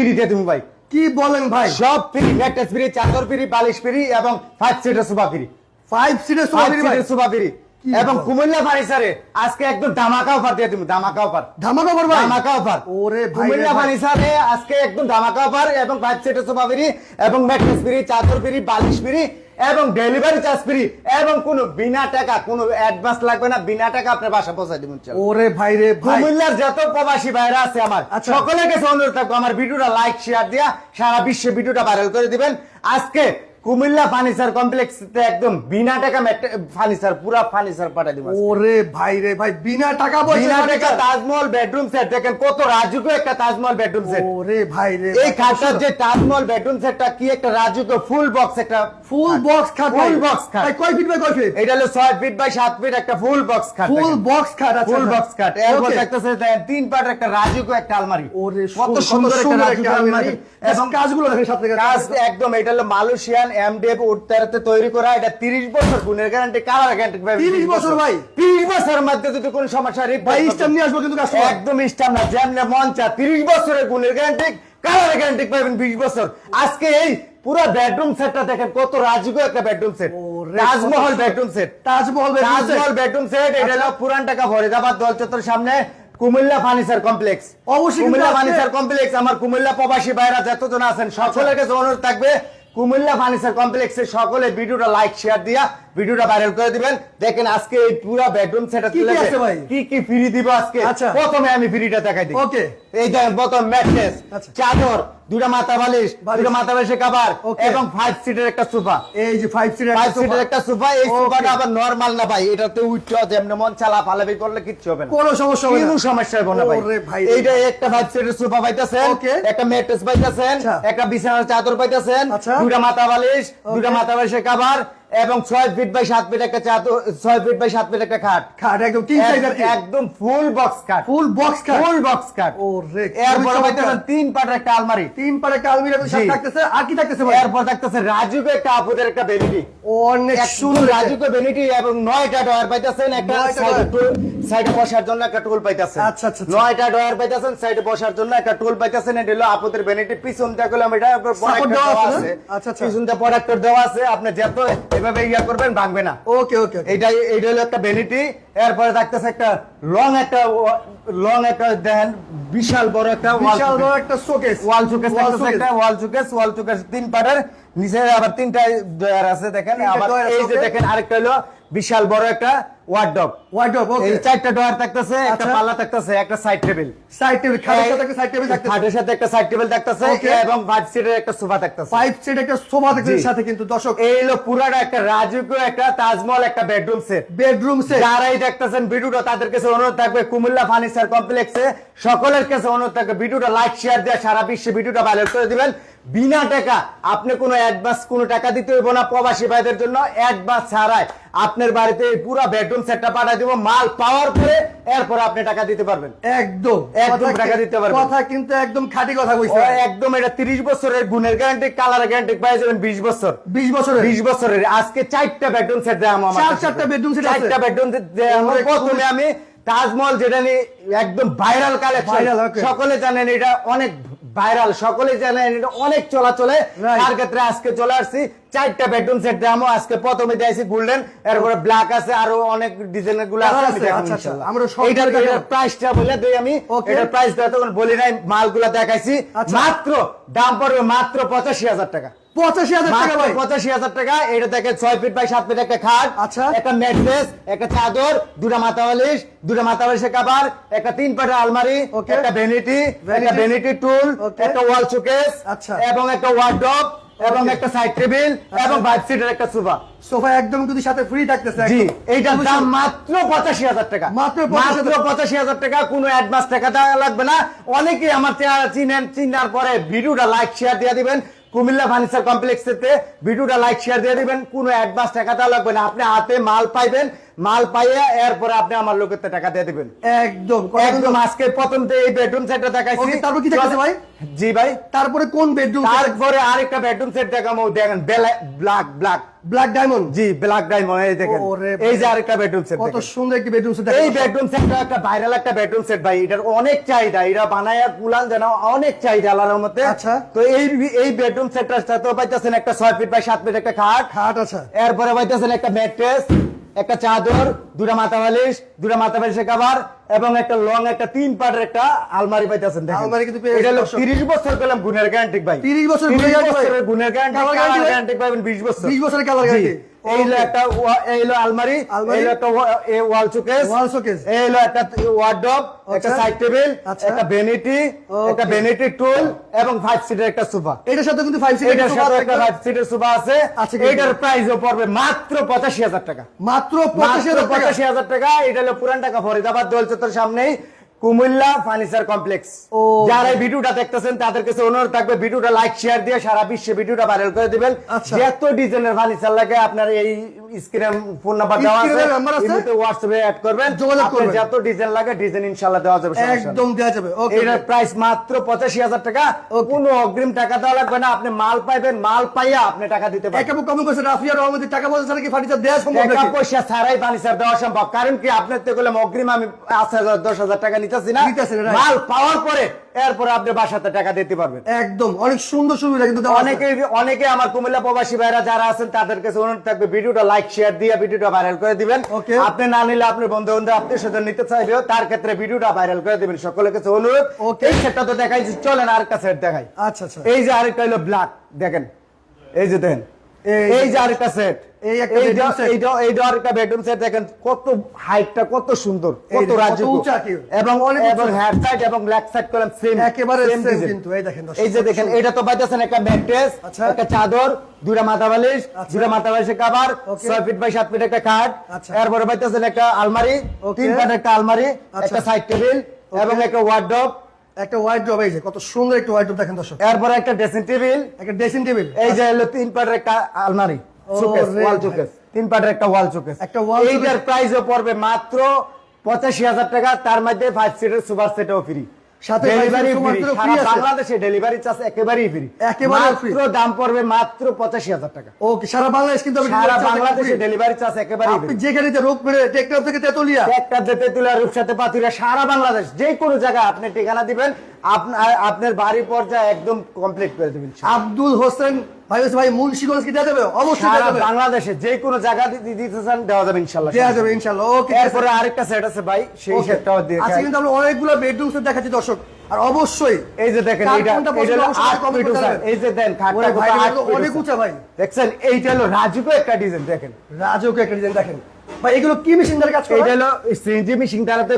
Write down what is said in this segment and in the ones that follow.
Free তুমি ভাই। কি বলেন ভাই? সব ফ্রি ফ্যাক্টাস ফ্রি চাদর ফ্রি বালিশ ফ্রি এবং five seater sofa free. Five seater sofa seater sofa free. এবং? কুমিল্লা ফার্নিচারে আজকে একদম ধামাকা অফার দিয়ে তুমি ধামাকা অফার ধামাকা ভাই ধামাকা অফার ওরে কুমিল্লা ভাই। ফার্নিচারে আজকে একদম ধামাকা অফার এবং ফাইভ সিটার সোফা ফ্রি এবং ম্যাট্রেস ফ্রি চাদর ফ্রি বালিশ ফ্রি এবং ডেলিভারি চার্জ ফ্রি এবং কোনো বিনা টাকা কোনো অ্যাডভান্স লাগবে না বিনা টাকা আপনার বাসা পৌঁছায় দিবেন। ওরে ভাই রে কুমিল্লার যত প্রবাসী ভাইরা আছে আমার আচ্ছা। সকলের কাছে অনুরোধ থাকব আমার ভিডিওটা লাইক শেয়ার দিয়া সারা বিশ্বে ভিডিওটা ভাইরাল করে দিবেন আজকে কুমিল্লা ফার্নিচার কমপ্লেক্স একদম বিনা টাকা ফার্নিচার পুরা ফার্নিচার পাঠাই দিব ওরে ভাই রে ভাই বিনা টাকা বিনা টাকা তাজমহল বেডরুম সেট দেখেন কত রাজুকো একটা তাজমহল বেডরুম সেট ওরে ভাই রে এই খাটটার যে তাজমহল বেডরুম সেটটা কি একটা রাজুকো ফুল বক্স একটা ফুল বক্স খাট ফুল বক্স খাট। ভাই কয় ফিট বাই কয় ফিট এটা হলো ছয় ফিট বাই সাত ফিট একটা ফুল বক্স খাট ফুল বক্স খাট আচ্ছা ফুল। বক্স কাট এরপর Okay. দেখতেছে দেখেন তিন পাট একটা রাজুকো একটা আলমারি। ওরে কত সুন্দর একটা রাজুকো আলমারি। এবং এবং কাজগুলো দেখেন সাথে কাজ। একদম এটা হলো মালয়েশিয়ান এমডিএফ উডতারাতে তৈরি করা এটা 30 বছর গুণের গ্যারান্টি কালার গ্যারান্টি 30 বছর ভাই? 30 বছরের মধ্যে যদি কোনো সমস্যা ভাই স্ট্যাম্প নিয়ে আসব কিন্তু কাস্টমার একদম না যেমন মন চা 30 বছরের গুণের গ্যারান্টি কালার গ্যারান্টি পাবেন 20 বছর। আজকে এই পুরো বেডরুম সেটটা দেখেন কত রাজকীয় একটা bedroom set Taj Mahal bedroom set Taj Mahal bedroom set এটা হলো পুরান টাকা ফরিদাবাদ দলচত্বর সামনে কুমিল্লা ফার্নিচার কমপ্লেক্স অবশ্যই কুমিল্লা ফার্নিচার কমপ্লেক্স আমার কুমিল্লা প্রবাসী ভাইরা যতজন আছেন সকলের কাছে অনুরোধ থাকবে কুমিল্লা ফার্নিচার কমপ্লেক্সের সকলে ভিডিওটা লাইক শেয়ার দিয়া ভিডিওটা ভাইরাল করে দিবেন দেখেন আজকে এই পুরো বেডরুম সেটা কি আছে ভাই? কি কি ফ্রি দিব আজকে আচ্ছা। প্রথমে আমি ফ্রিটা দেখাই দিই Okay. এই দেখেন প্রথম ম্যাট্রেস আচ্ছা। চাদর দুটা মাথা বালিশ বালিশ। দুটা মাথা বালিশের কভার এবং ফাইভ সিটের একটা সোফা এই যে ফাইভ সিটের ফাইভ সিটের একটা সোফা এই সোফাটা আবার নরমাল না ভাই এটাতে উঠছে যেমন মন চালা ফালাবি করলে কিচ্ছু হবে না কোনো সমস্যা হবে না কোনো সমস্যা হবে না ভাই। এইটা একটা ফাইভ সিটের সোফা পাইতাছেন. একটা ম্যাট্রেস পাইতাছেন আচ্ছা। একটা বিছানার চাদর পাইতাছেন। দুটা মাথা বালিশ দুটা মাথা বালিশের কভার এবং ছয় ফিট বাই সাত ফিট একটা চাদর ছয় ফিট বাই সাত ফিট একটা খাট। খাট একদম তিন সাইজ আর একদম full box cut full box খাট? ফুল বক্স কাট ওরে এরপর খুবই পাইতেছেন চমৎকার। তিন পাটের একটা আলমারি। তিন পারে কালমিরা সাথে জি। থাকতেছে। আর কি থাকতেছে ভাই? এরপর থাকতেছে রাজুকে একটা আপুদের একটা বেবিটি অনেক সুন্দর রাজুকে বেনিটি এবং নয়টা ডয়ার পাইতাছেন একটা সাইডে টুল সাইডে বসার জন্য একটা টুল পাইতাছেন। আচ্ছা, আচ্ছা, আচ্ছা। নয়টা ডয়ার পাইতাছেন সাইডে বসার জন্য একটা টুল পাইতাছেন এটা হলো আপুদের বেনিটি পিছন দিয়ে করলাম এটা প্রোডাক্টর দেওয়া আছে আচ্ছা, আচ্ছা। পিছন দিয়ে প্রোডাক্টর দেওয়া আছে। আপনি যত এভাবে ইয়া করবেন ভাঙবে না। ওকে ওকে এইটা এইটা হলো একটা বেনিটি এরপরে থাকতেছে একটা লং একটা লং একটা দেখেন বিশাল বড় একটা বিশাল বড় একটা শোকেস ওয়াল শোকেস থাকতেছে একটা ওয়াল শোকেস ওয়াল শোকেস তিন পাটের নিচে আবার তিনটা ডয়ার আছে দেখেন। আবার এই যে দেখেন আরেকটা হলো বিশাল বড় একটা ওয়ার্ডরোব ওয়ার্ডরোব ওকে এই চারটা ডয়ার থাকতেছে একটা আচ্ছা। পাল্লা থাকতেছে একটা সাইড টেবিল সাইড টেবিল খাটের সাথে একটা সাইড টেবিল থাকতেছে। খাটের সাথে একটা সাইড টেবিল থাকতেছে এবং ফাইভ সিটের একটা সোফা থাকতেছে। ফাইভ সিট একটা সোফা থাকতেছে সাথে কিন্তু দর্শক এই হলো পুরাটা একটা রাজকীয় একটা তাজমহল একটা বেডরুম সেট বেডরুম সেট যারাই দেখতেছেন ভিডিওটা তাদের কাছে অনুরোধ থাকবে কুমিল্লা ফার্নিচার কমপ্লেক্সে সকলের কাছে অনুরোধ থাকবে ভিডিওটা লাইক শেয়ার দিয়ে সারা বিশ্বে ভিডিওটা ভাইরাল করে দিবেন। বিনা টাকা আপনি কোনো অ্যাডভান্স কোনো টাকা দিতে হইব না প্রবাসী ভাইদের জন্য অ্যাডভান্স ছাড়াই আপনার বাড়িতে পুরো বেডরুম সেটটা পাঠিয়ে দিব মাল পাওয়ার পরে এরপর আপনি টাকা দিতে পারবেন একদম একদম টাকা দিতে পারবেন। কথা কিন্তু একদম খাঁটি কথা কইছে একদম এটা তিরিশ বছরের গুণের গ্যারান্টি কালার গ্যারান্টি পেয়ে যাবেন বিশ বছর 20 বছরের বিশ বছরের আজকে চারটা বেডরুম সেট দেয় আমার চার-। চারটা set আছে? চারটা বেডরুম সেট দেয় আমার। প্রথমে আমি তাজমহল যেটা নিয়ে একদম ভাইরাল কালেকশন. সকলে জানেন এটা অনেক ভাইরাল সকলে জানেন এটা অনেক চলাচলে. তার ক্ষেত্রে আজকে চলে আসছি চারটা বেডরুম সেট দেয় আজকে প্রথমে দিয়েছি গোল্ডেন এরপরে ব্ল্যাক আছে আরও অনেক ডিজাইনেরগুলো আছে আচ্ছা, আচ্ছা। আমরা। এটার প্রাইসটা বলে দেই আমি. এটার প্রাইসটা তখন বলি নাই মালগুলা দেখাইছি আচ্ছা। মাত্র দাম পড়বে মাত্র পঁচাশি হাজার টাকা পঁচাশি হাজার টাকা ভাই। পঁচাশি হাজার টাকা। এটা দেখে ছয় ফিট বাই সাত ফিট একটা খাট আচ্ছা। একটা ম্যাট্রেস একটা চাদর দুটা মাথা বালিশ দুটা মাথা বালিশের কাবার একটা তিন পাটের আলমারি একটা ভ্যানিটি একটা ভ্যানিটি টুল একটা ওয়াল শোকেস আচ্ছা। এবং একটা ওয়ার্ডরোব এবং একটা সাইড টেবিল আচ্ছা। এবং ফাইভ সিটের একটা সোফা সোফা একদম কিন্তু সাথে ফ্রি থাকতেছে জি এইটার দাম মাত্র পঁচাশি হাজার টাকা। মাত্র মাত্র পঁচাশি হাজার টাকা কোনো অ্যাডভান্স টাকা দেওয়া লাগবে না। অনেকেই আমার চেহারা চিনেন চিনার পরে ভিডিওটা লাইক শেয়ার দিয়ে দিবেন। কুমিল্লা ফার্নিচার কমপ্লেক্স থেকে ভিডিওটা লাইক শেয়ার দিয়ে দিবেন। কোনো অ্যাডভান্স টাকা দেওয়া লাগবে না। আপনি হাতে মাল পাইবেন। মাল পাইয়া এরপরে আপনি আমার লোকের টাকা দিয়ে দিবেন। একদম একদম আজকে প্রথম থেকে এই বেডরুম সেটটা দেখাইছি। তারপর কি দেখাইছে ভাই? জি ভাই। তারপরে কোন বেডরুম তারপরে আরেকটা বেডরুম সেট দেখাবো। দেখেন ব্ল্যাক ব্ল্যাক ব্ল্যাক ডায়মন্ড জি ব্ল্যাক ডায়মন্ড এই দেখেন। এই যে আরেকটা বেডরুম সেট কত সুন্দর একটি বেডরুম সেট এই বেডরুম সেটটা একটা ভাইরাল একটা বেডরুম সেট ভাই এটার অনেক চাহিদা এটা বানায় কুলান যেন অনেক চাহিদা আল্লাহর মধ্যে আচ্ছা। তো এই এই বেডরুম সেটটার সাথে পাইতেছেন একটা ছয় ফিট বাই সাত ফিট একটা খাট। খাট আছে এরপরে পাইতেছেন একটা ম্যাট্রেস একটা চাদর দুটা মাথা বালিশ দুটা মাথা বালিশের কাভার এবং একটা লং একটা তিন পাটের একটা আলমারি পাইতেছেন দেখেন আলমারি কিন্তু পেয়ে এটা হলো 30 বছর পেলাম গুণের গ্যারান্টি ভাই 30 বছর 30 গুণের? বিশ গুণের গ্যারান্টি? গ্যারান্টি পাবেন 20 বছর 20 বছরের colour জি। Guarantee? এই হলো একটা ওয়া- এই হলো আলমারি আলমারি? এই হলো একটা ওয়াল শোকেস Wall showcase? এই হলো একটা ওয়ার্ডরোব একটা। Side table. একটা ভ্যানিটি একটা ভ্যানিটি টুল এবং ফাইভ সিটের একটা সোফা এটার সাথে কিন্তু 5 সিটের এটার সাথে একটা ফাইভ সিটের সোফা আছে কিন্তু- এটার প্রাইসও পড়বে মাত্র পঁচাশি হাজার টাকা মাত্র 85000 পঁচাশি হাজার টাকা এটা হলো পুরান টাকা ফরিদাবাদ দোল চত্বর সামনেই কুমিল্লা ফার্নিচার কমপ্লেক্স। যারা এই ভিডিওটা দেখতেছেন তাদের কাছে অনুরোধ থাকবে ভিডিওটা লাইক শেয়ার দিয়ে সারা বিশ্বে ভিডিওটা ভাইরাল করে দিবেন। আচ্ছা। যত ডিজাইনের ফার্নিচার লাগে আপনার এই স্ক্রিনে ফোন নাম্বার দেওয়া আছে? ইমোতে হোয়াটসঅ্যাপে অ্যাড করবেন। যোগাযোগ করবেন। যত ডিজাইন লাগে ডিজাইন ইনশাআল্লাহ দেওয়া যাবে একদম দেওয়া যাবে। ওকে এটার প্রাইস মাত্র পঁচাশি হাজার টাকা। কোনো অগ্রিম টাকা দেওয়া লাগবে না। আপনি মাল পাইবেন মাল পাইয়া আপনি টাকা দিতে পারবেন। একাবু কমেন্ট করেছে রাফিয়া রহমতের টাকা পয়সা ছাড়া কি ফার্নিচার দেওয়া সম্ভব টাকা নাকি? পয়সা ছাড়াই ফার্নিচার দেওয়া সম্ভব। কারণ কি আপনার থেকে বললাম অগ্রিম আমি পাঁচ হাজার দশ হাজার টাকা নিতেছি না মাল পাওয়ার পরে এরপরে আপনি বাসাতে টাকা দিতে পারবেন। একদম অনেক সুন্দর সুবিধা কিন্তু অনেকে অনেকে আমার কুমিল্লা প্রবাসী ভাইরা যারা আছেন তাদের কাছে অনুরোধ থাকবে ভিডিওটা লাইক শেয়ার দিয়ে ভিডিওটা ভাইরাল করে দিবেন। আপনি না নিলে আপনার বন্ধু বান্ধব আত্মীয় স্বজন নিতে চাইবেও তার ক্ষেত্রে ভিডিওটা ভাইরাল করে দিবেন সকলের কাছে অনুরোধ। এই সেটটা তো দেখাই চলেন আরেকটা সেট দেখাই। আচ্ছা আচ্ছা। এই যে আরেকটা হলো ব্ল্যাক দেখেন। এই যে দেখেন। এই- এই যে আরেকটা সেট এই একটা bedroom set। এইটা এইটা আরেকটা বেডরুম সেট দেখেন কত হাইটটা কত সুন্দর কত রাজ্য এবং এবং হেড সাইড এবং লেগ সাইড কলম সেম একেবারে same কিন্তু, এই দেখেন এই যে দেখেন এটা তো পাইতেছেন একটা ম্যাট্রেস। একটা চাদর দুটা মাথা বালিশ আচ্ছা। মাথা বালিশের কভার ফিট বাই সাত ফিট একটা খাট। আচ্ছা। এরপরে পাইতেছেন একটা আলমারি. তিন পাট একটা আলমারি আচ্ছা। একটা সাইড টেবিল এবং একটা ওয়ার্ডরোব একটা ড্রপ এই যে কত সুন্দর একটা হোয়াইট ড্রপ দেখেন দর্শক। এরপরে একটা ড্রেসিং টেবিল একটা ড্রেসিং টেবিল এই যে হলো তিন পাটের একটা আলমারি। শোকেস ওয়াল শোকেস তিন পাটের একটা ওয়াল শোকেস একটা wall এইটার প্রাইসও পড়বে মাত্র পঁচাশি হাজার টাকা তার মধ্যে ফাইভ সিটের সুপার সেটও ফ্রি সাথে ডেলিভারি ফ্রি সারা বাংলাদেশে ডেলিভারি চার্জ একেবারেই ফ্রি free। দাম পড়বে মাত্র পঁচাশি হাজার টাকা। ওকে সারা বাংলাদেশ কিন্তু আমি সারা বাংলাদেশে ডেলিভারি চার্জ একেবারেই আপনি free। যেখানে যে রোগ মেরে টেকনাফ থেকে তেতুলিয়া। একটা দিতে তুলে রূপসাতে পাতুরিয়া সারা বাংলাদেশ যে কোনো জায়গায় আপনি ঠিকানা দিবেন। আপনার আপনার বাড়ি পর্যায়ে একদম কমপ্লিট করে দেবেন আব্দুল হোসেন ভাই ভাই মুন্সিগঞ্জ কি দেওয়া যাবে? অবশ্যই দেওয়া যাবে। বাংলাদেশে যে কোনো জায়গা দিতে চান দেওয়া যাবে দেওয়া যাবে ইনশাআল্লাহ। ওকে এরপরে আরেকটা সেট আছে ভাই সেই সেটটাও দিয়ে আজকে কিন্তু আমরা অনেকগুলো বেডরুম সেট দেখাচ্ছি দর্শক। আর অবশ্যই এই যে দেখেন এইটা। এই যে দেন অনেক উঁচা। ভাই। দেখছেন? এইটা হলো রাজুকো একটা ডিজাইন দেখেন। রাজুকে একটা ডিজাইন দেখেন। ভাই এগুলো কি মেশিন দ্বারা কাজ করে এইটা হলো সিএনজি মেশিন দ্বারাতে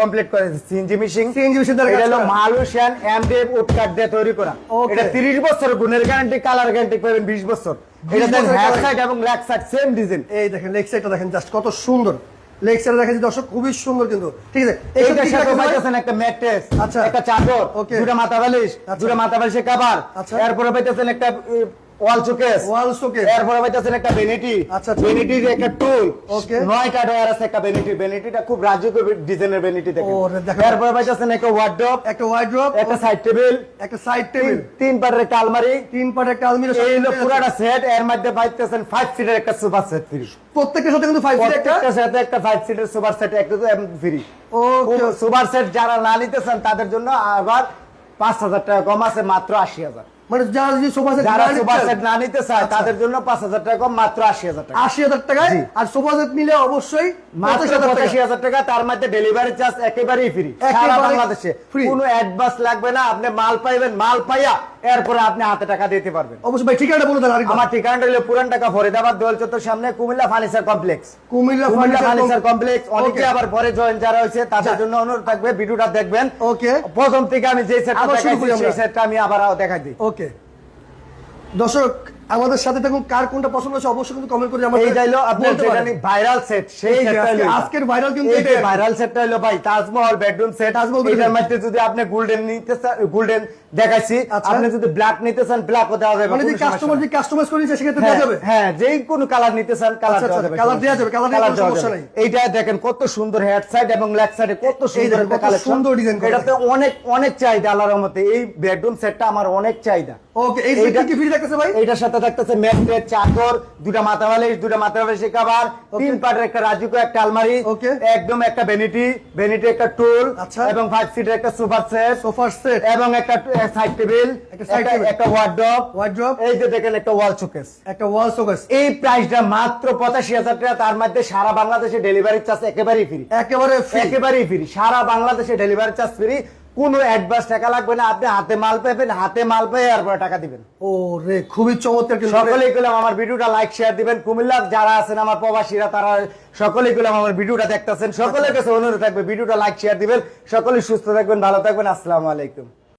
কমপ্লিট করে সিএনজি মেশিন CNG machine দ্বারা এটা হলো। মালয়েশিয়ান এমডিএফ উডকাট দিয়ে তৈরি করা এটা 30 বছর গুণের গ্যারান্টি কালার গ্যারান্টি পাবেন 20 বছর এটা হ্যাক সাইড এবং লেগ সাইড সেম ডিজাইন এই দেখেন লেগ সাইডটা দেখেন জাস্ট কত সুন্দর সাইড দেখাচ্ছি দর্শক খুবই সুন্দর কিন্তু ঠিক আছে এইটার সাথে? পাইতেছেন একটা ম্যাট্রেস আচ্ছা। একটা চাদর. দুটা মাথা বালিশ আচ্ছা। দুটা মাথা বালিশের কভার আচ্ছা। এরপরে পাইতেছেন একটা ওয়াল শোকেস। ওয়াল শোকেস। এরপরে পাইতেছেন একটা বেনিটি আচ্ছা, আচ্ছা। বেনিটির একটা টুল Okay. নয়টা ডয়ার আছে একটা বেনিটি বেনিটিটা খুব ডিজাইনের বেনিটি দেখেন। এরপরে পাইতেছেন একটা ওয়ার্ডরোব একটা ওয়াইড ড্রপ একটা সাইড টেবিল একটা সাইড টেবিল তিন পাটের একটা আলমারি। তিন একটা আলমিরা এই হলো পুরাটা সেট এর মধ্যে পাইতেছেন ফাইভ সিটের একটা সুপার সেট ফ্রি প্রত্যেকটার সাথে কিন্তু ফাইভ একটা? সাথে একটা ফাইভ সিটের সুপার সেট একটা ফ্রি ওকে সুপার সেট যারা না নিতে চান তাদের জন্য আবার পাঁচ হাজার টাকা কম আছে মাত্র আশি হাজার। মানে যারা যদি সোফা সেট যারা সোফা সেট না নিতে চায় আচ্ছা। তাদের জন্য পাঁচ হাজার টাকা কম মাত্র আশি হাজার টাকা। আশি হাজার টাকায়? আর সোফা সেট নিলে অবশ্যই মাত্র পঁচাশি হাজার টাকা। তার মধ্যে ডেলিভারি চার্জ একেবারেই ফ্রি সারা বাংলাদেশে। কোনো অ্যাডভান্স লাগবে না আপনি মাল পাইবেন মাল পাইয়া এরপরে আপনি হাতে টাকা দিতে পারবেন। অবশ্যই ভাই ঠিকানাটা বলে দেন আরেকবার। আমার ঠিকানাটা হলো পুরান টাকা ফরিদাবাদ দোল চত্বর সামনে Comilla furniture complex Comilla furniture complex অনেকে আবার পরে জয়েন যারা হয়েছে তাদের জন্য অনুরোধ থাকবে ভিডিওটা দেখবেন। ওকে প্রথম থেকে আমি যে সেটটা দেখাইছি সেই সেটটা আমি আবার দেখাই দিই। ওকে দর্শক আমাদের সাথে থাকুন কার কোনটা পছন্দ হচ্ছে অবশ্যই কিন্তু কমেন্ট করে আমাদের এইটা হলো আপনার বলতে যেটা ভাইরাল সেট সেই। আজকের ভাইরাল কিন্তু এটাই। ভাইরাল সেটটা হলো ভাই তাজমহল বেডরুম সেট তাজমহল এটার মধ্যে যদি আপনি গোল্ডেন নিতে গোল্ডেন দেখাইছি আচ্ছা। আপনি যদি ব্ল্যাক নিতে চান ব্ল্যাকও দেওয়া যাবে মানে কাস্টমার। যদি কাস্টমাইজ করে নিচ্ছে সেক্ষেত্রে হ্যাঁ, দেওয়া যাবে হ্যাঁ যেই কোনো কালার নিতে চান কালার আচ্ছা, দেওয়া আচ্ছা, যাবে colour দেওয়া যাবে, colour নিয়ে সমস্যা নাই। এইটা দেখেন কত সুন্দর হেড সাইড এবং লেগ সাইডে কত সুন্দর একটা কত সুন্দর করা। এটাতে অনেক অনেক চাহিদা আল্লাহর রহমতে এই বেডরুম সেটটা আমার অনেক চাহিদা ওকে এই এইটা- কি ফ্রি থাকতেছে ভাই এইটার সাথে থাকতেছে ম্যাট্রেস চাদর দুটা মাথা বালিশ দুটা মাথা বালিশের কভার তিন পাটের একটা রাজুকো একটা আলমারি. একদম একটা ভ্যানিটি ভ্যানিটি একটা টুল আচ্ছা। এবং ফাইভ সিটের একটা সুপার সেট সোফার সেট এবং একটা সাইড টেবিল একটা একটা table। ওয়ার্ড্রপ এই যে দেখেন একটা ওয়াল শোকেস একটা ওয়াল শোকেস এই প্রাইসটা মাত্র পঁচাশি হাজার টাকা তার মধ্যে সারা বাংলাদেশে ডেলিভারি চার্জ একেবারেই ফ্রি একেবারে একেবারেই ফ্রি সারা বাংলাদেশে ডেলিভারি চার্জ ফ্রি কোনো অ্যাডভান্স টাকা লাগবে না। আপনি হাতে মাল পাবেন হাতে মাল পেয়ে এরপরে টাকা দিবেন। ও রে খুবই চমৎকার সকলেই গেলাম আমার ভিডিওটা লাইক শেয়ার দিবেন। কুমিল্লার যারা আছেন আমার প্রবাসীরা তারা সকলেই গেলাম আমার ভিডিওটা দেখতেছেন। সকলের কাছে অনুরোধ থাকবে ভিডিওটা লাইক শেয়ার দিবেন। সকলেই সুস্থ থাকবেন ভালো থাকবেন। আসসালামু আলাইকুম।